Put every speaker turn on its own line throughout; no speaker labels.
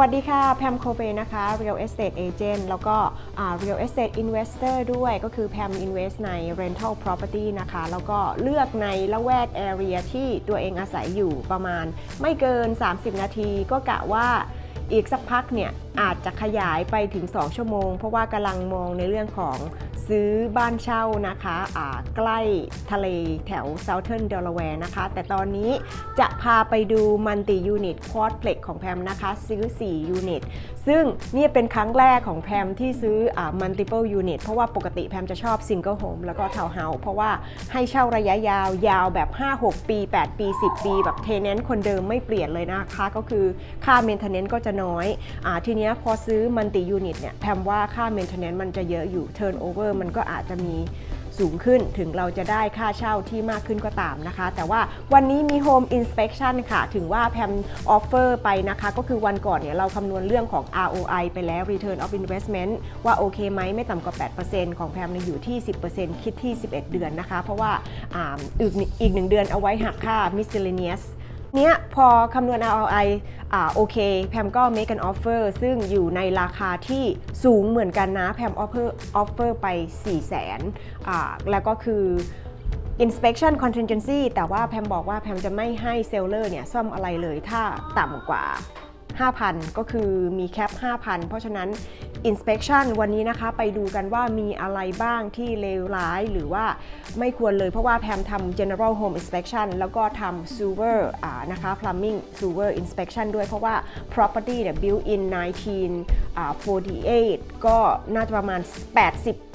วัสดีค่ะ แพมโคเบนะคะ Real Estate Agent แล้วก็ Real Estate Investor ด้วยก็คือแพม Invest ใน Rental Property นะคะ แล้วก็เลือกในละแวก Area ที่ตัวเองอาศัยอยู่ประมาณไม่เกิน 30 นาที ก็กะว่าอีกสักพักเนี่ยอาจจะขยายไปถึง 2 ชั่วโมง เพราะว่ากำลังมองในเรื่องของซื้อบ้านเช่านะคะอ่าใกล้ทะเลแถว Southern Delaware นะคะ แต่ตอนนี้จะพาไปดู Multi Unit Quadplex ของแพมนะคะ ซื้อ4 Unit ซึ่งนี่เป็นครั้งแรกของแพมที่ซื้ออ multiple unit เพราะว่าปกติแพมจะชอบ single home แล้วก็ t o w n h o u s เพราะว่าให้เช่าระยะยาวยาวแบบ 5-6 ปี 8 ปี 10 ปี แบบเทน n น t คนเดิมไม่เปลี่ยนเลยนะคะ ก็คือค่า maintenance ก็จะน้อยอทีเนี้พอซื้อ multi unit เนี่ยแพมว่าค่า maintenance มันจะเยอะอยู่เ turnover มันก็อาจจะมีสูงขึ้นถึงเราจะได้ค่าเช่าที่มากขึ้นก็ตามนะคะ แต่ว่าวันนี้มี Home Inspection ค่ะ ถึงว่าแพมออฟเฟอร์ไปนะคะ ก็คือวันก่อนเนี่ยเราคำนวณเรื่องของ ROI ไปแล้ว Return of Investment ว่าโอเคไหมไม่ต่ำกว่า 8%ของแพมเนี่ยอยู่ที่ 10%คิดที่ 11 เดือนนะคะ เพราะว่าออีกอีกหนึ่งเดือนเอาไว้หักค่า miscellaneous เนี้ยพอคำนวณ ROI อ่าโอเค แพมก็ make an offer ซึ่งอยู่ในราคาที่สูงเหมือนกันนะ แพม offer offer ไป 4 0 0 0 0 0อ่าแล้วก็คือ inspection contingency แต่ว่าแพมบอกว่าแพมจะไม่ให้เซลเลอร์เนี่ยซ่อมอะไรเลยถ้าต่ำกว่า 5,000 ก็คือมีแคป 5,000 เพราะฉะนั้น inspection วันนี้นะคะไปดูกันว่ามีอะไรบ้างที่เลวร้ายหรือว่าไม่ควรเลยเพราะว่าแพมทำ general home inspection แล้วก็ทำ sewer นะคะ plumbing sewer inspection ด้วยเพราะว่า property เนี่ย built in 1948 ก็น่าจะประมาณ 80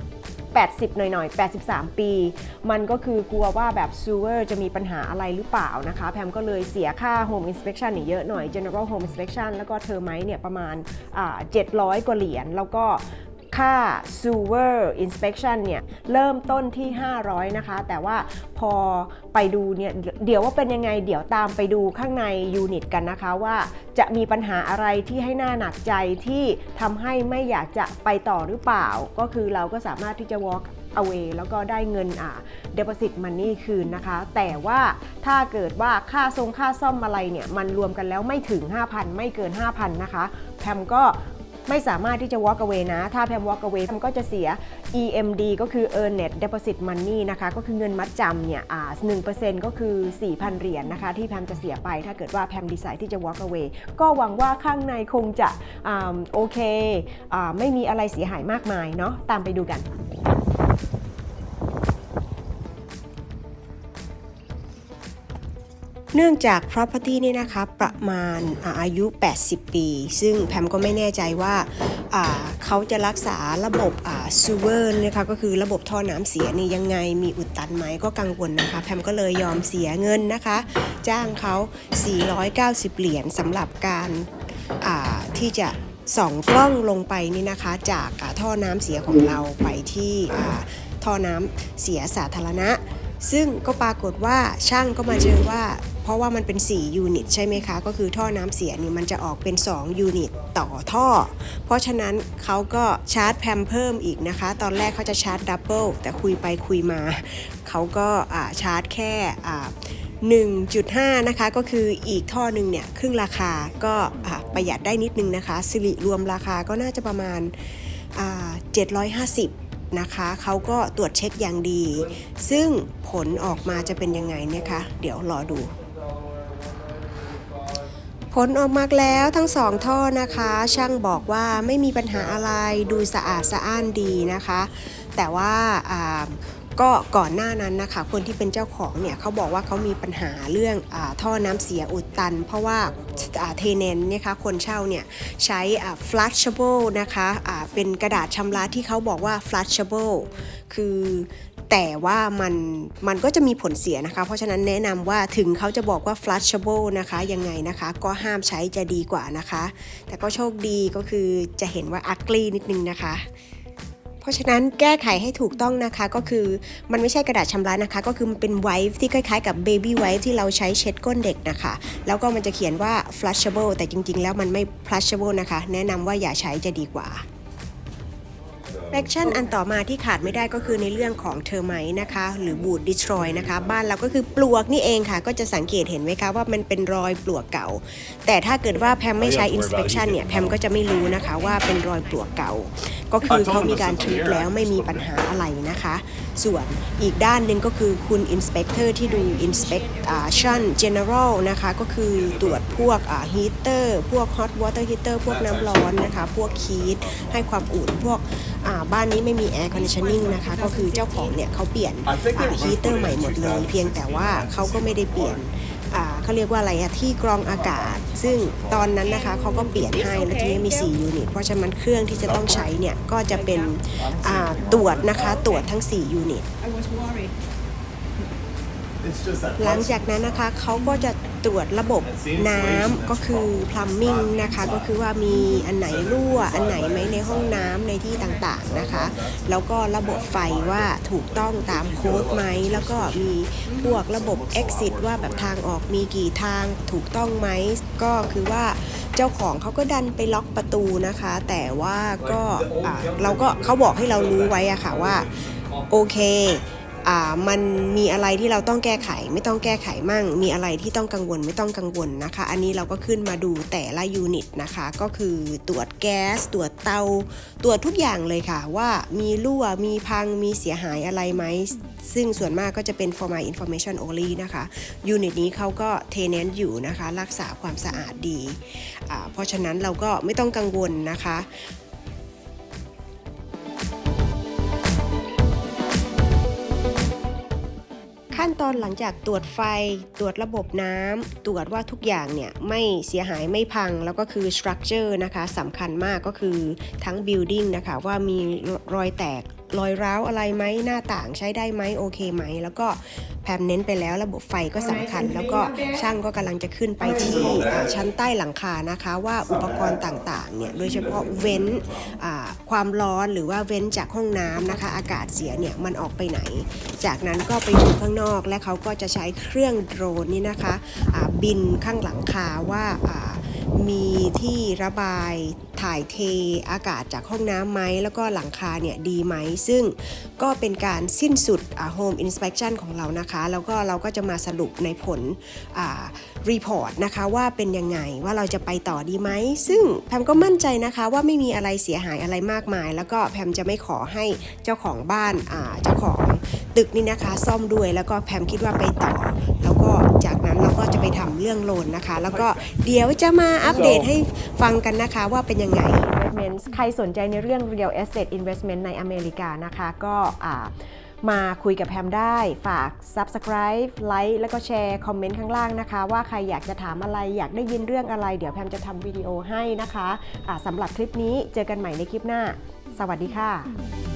80 หน่อยๆ 83 ปี มันก็คือกลัวว่าแบบซูเวอร์จะมีปัญหาอะไรหรือเปล่านะคะ แพมก็เลยเสียค่า Home Inspection เนี่ยเยอะหน่อย General Home Inspection แล้วก็เทอร์ไมเนี่ยประมาณ 700 กว่าเหรียญ แล้วก็ ค่า Sewer Inspection เนี่ยเริ่มต้นที่ 500 นะคะ แต่ว่าพอไปดูเนี่ยเดี๋ยวว่าเป็นยังไงเดี๋ยวตามไปดูข้างในยูนิตกันนะคะว่าจะมีปัญหาอะไรที่ให้หน้าหนักใจที่ทำให้ไม่อยากจะไปต่อหรือเปล่า ก็คือเราก็สามารถที่จะ walk away แล้วก็ได้เงินอ่า deposit money คืนนะคะ แต่ว่าถ้าเกิดว่าค่าทรงค่าซ่อมอะไรเนี่ย มันรวมกันแล้วไม่ถึง 5,000 ไม่เกิน 5,000 นะคะ แพมก็ ไม่สามารถที่จะ walk away นะ ถ้าแพม walk away แพมก็จะเสีย EMD ก็คือ earn net deposit money นะคะ ก็คือเงินมัดจำเนี่ยอ่า1%ก็คือ 4,000 เหรียญนะคะ ที่แพมจะเสียไปถ้าเกิดว่าแพมดีไซน์ที่จะ walk away ก็หวังว่าข้างในคงจะอ่าโอเคอ่าไม่มีอะไรเสียหายมากมายเนาะตามไปดูกัน เนื่องจาก property นี่นะคะประมาณอาอายุ 80 ปี ซึ่งแพมก็ไม่แน่ใจว่าาเขาจะรักษาระบบอ่า sewer นะคะก็คือระบบท่อน้ำเสียนี่ยังไงมีอุดตันไหมก็กังวลนะคะ แพมก็เลยยอมเสียเงินนะคะ จ้างเขา 490 เหรียญสำหรับการาที่จะส่องกล้องลงไปนี่นะคะจากาท่อน้ำเสียของเราไปที่ท่อน้ำเสียสาธารณะ ซึ่งก็ปรากฏว่าช่างก็มาเจอว่า ราะว่ามันเป็น 4 ยูนิต ใช่ไหมคะ ก็คือท่อน้ำเสียนี่มันจะออกเป็น 2 ยูนิตต่อท่อ เพราะฉะนั้นเขาก็ชาร์จแพมเพิ่มอีกนะคะ ตอนแรกเขาจะชาร์จดับเบิลแต่คุยไปคุยมา เขาก็อ่าชาร์จแค่อ่า1.5 นะคะ ก็คืออีกท่อหนึ่งเนี่ย ครึ่งราคาก็อ่าประหยัดได้นิดนึงนะคะ สิริรวมราคาก็น่าจะประมาณอ่า750นะคะเขาก็ตรวจเช็คอย่างดี ซึ่งผลออกมาจะเป็นยังไงเนี่ยคะ เดี๋ยวรอดู ลออกมาแล้วทั้งสองท่อนะคะ ช่างบอกว่าไม่มีปัญหาอะไรดูสะอาดสะอ้านดีนะคะ แต่ว่าก็ก่อนหน้านั้นนะคะ คนที่เป็นเจ้าของเนี่ยเขาบอกว่าเขามีปัญหาเรื่องอท่อน้ำเสียอุดตัน เพราะว่าเทเนนเนี่ยคะคนเช่าเนี่ยใช้ flushable นะคะอ่าเป็นกระดาษชำระที่เขาบอกว่า flushable คือ แต่ว่ามันมันก็จะมีผลเสียนะคะ เพราะฉะนั้นแนะนำว่าถึงเขาจะบอกว่า flushable นะคะ ยังไงนะคะ ก็ห้ามใช้จะดีกว่านะคะ แต่ก็โชคดีก็คือจะเห็นว่า ugly นิดนึงนะคะเพราะฉะนั้นแก้ไขให้ถูกต้องนะคะก็คือมันไม่ใช่กระดาษชำระนะคะ ก็คือมันเป็นไวฟ์ที่คล้ายๆกับ baby wipe ที่เราใช้เช็ดก้นเด็กนะคะ แล้วก็มันจะเขียนว่า flushable แต่จริงๆ แล้วมันไม่ flushable นะคะ แนะนำว่าอย่าใช้จะดีกว่า inspection อันต่อมาที่ขาดไม่ได้ก็คือในเรื่องของเทอร์ไมนะคะ หรือบูด destroy นะคะ บ้านเราก็คือปลวกนี่เองค่ะ ก็จะสังเกตเห็นไหมคะว่ามันเป็นรอยปลวกเก่า แต่ถ้าเกิดว่าแพมไม่ใช้ inspection เนี่ยแพมก็จะไม่รู้นะคะว่าเป็นรอยปลวกเก่าก็คือเขามีการทรีตแล้วไม่มีปัญหาอะไรนะคะ ส่วนอีกด้านหนึ่งก็คือคุณ inspector ที่ดู inspection general นะคะก็คือตรวจพวก heater พวก hot water heater พวกน้ำร้อนนะคะ พวกคีทให้ความอุ่นพวกอ่าบ้านนี้ไม่มี air conditioning นะคะก็คือเจ้าของเนี่ยเขาเปลี่ยนฮีเตอร์ใหม่หมดเลย เพียงแต่ว่าเขาก็ไม่ได้เปลี่ยนอ่า เขาเรียกว่าอะไรอะที่กรองอากาศ ซึ่งตอนนั้นนะคะเขาก็เปลี่ยนให้แล้วทีนี้มี 4 ยูนิต เพราะฉะนั้นเครื่องที่จะต้องใช้เนี่ย ก็จะเป็นตรวจนะคะ ตรวจทั้ง 4 ยูนิต หลังจากนั้นนะคะเขาก็จะตรวจระบบน้ำก็คือ plumbing นะคะก็คือว่ามีอันไหนรั่วอันไหนไหมในห้องน้ำในที่ต่างๆนะคะ แล้วก็ระบบไฟว่าถูกต้องตามโค้ดไหมแล้วก็มีพวกระบบ exit ว่าแบบทางออกมีกี่ทางถูกต้องไหมก็คือว่าเจ้าของเขาก็ดันไปล็อกประตูนะคะ แต่ว่าก็อ่าเราก็เขาบอกให้เรารู้ไว้อะค่ะว่าโอเคอ่า มันมีอะไรที่เราต้องแก้ไข ไม่ต้องแก้ไขมั่ง มีอะไรที่ต้องกังวลไม่ต้องกังวลนะคะ อันนี้เราก็ขึ้นมาดูแต่ละยูนิตนะคะ ก็คือตรวจแก๊สตรวจเตาตรวจทุกอย่างเลยค่ะ ว่ามีรั่วมีพังมีเสียหายอะไรไหม ซึ่งส่วนมากก็จะเป็น for my information only นะคะยูนิตนี้เขาก็เทเนนอยู่นะคะ รักษาความสะอาดดี เพราะฉะนั้นเราก็ไม่ต้องกังวลนะคะ ตอนหลังจากตรวจไฟ ตรวจระบบน้ำตรวจว่าทุกอย่างเนี่ยไม่เสียหายไม่พังแล้วก็คือ structure นะคะสำคัญมากก็คือทั้ง building นะคะว่ามีรอยแตกรอยร้าวอะไรไหมหน้าต่างใช้ได้ไหมโอเคไหม แล้วก็แพมเน้นไปแล้วระบบไฟก็สำคัญ แล้วก็ช่างก็กำลังจะขึ้นไปที่ชั้นใต้หลังคานะคะ ว่าอุปกรณ์ต่างๆเนี่ยโดยเฉพาะเว้นอ่า ความร้อนหรือว่าเว้นจากห้องน้ำนะคะ อากาศเสียเนี่ยมันออกไปไหน จากนั้นก็ไปดูข้างนอกและเขาก็จะใช้เครื่องโดรนนี่นะคะะบินข้างหลังคาว่า มีที่ระบายถ่ายเทอากาศจากห้องน้ำไหม แล้วก็หลังคาเนี่ยดีไหม ซึ่งก็เป็นการสิ้นสุดโฮมอินสเป t ชันของเรานะคะ แล้วก็เราก็จะมาสรุปในผลรีพอร์ตนะคะว่าเป็นยังไงว่าเราจะไปต่อดีไหม ซึ่งแพมก็มั่นใจนะคะว่าไม่มีอะไรเสียหายอะไรมากมาย แล้วก็แพมจะไม่ขอให้เจ้าของบ้านอ่าเจ้าของตึกนี่นะคะ ซ่อมด้วยแล้วก็แพมคิดว่าไปต่อ ไปทำเรื่องโลนนะคะ แล้วก็เดี๋ยวจะมาอัปเดตให้ฟังกันนะคะว่าเป็นยังไง Investments ใครสนใจในเรื่อง Real Estate Investment ในอเมริกานะคะ ก็มาคุยกับแพมได้ฝาก Subscribe ไลค์แล้วก็แชร์คอมเมนต์ข้างล่างนะคะ ว่าใครอยากจะถามอะไรอยากได้ยินเรื่องอะไร เดี๋ยวแพมจะทำวิดีโอให้นะคะะสำหรับคลิปนี้เจอกันใหม่ในคลิปหน้า สวัสดีค่ะ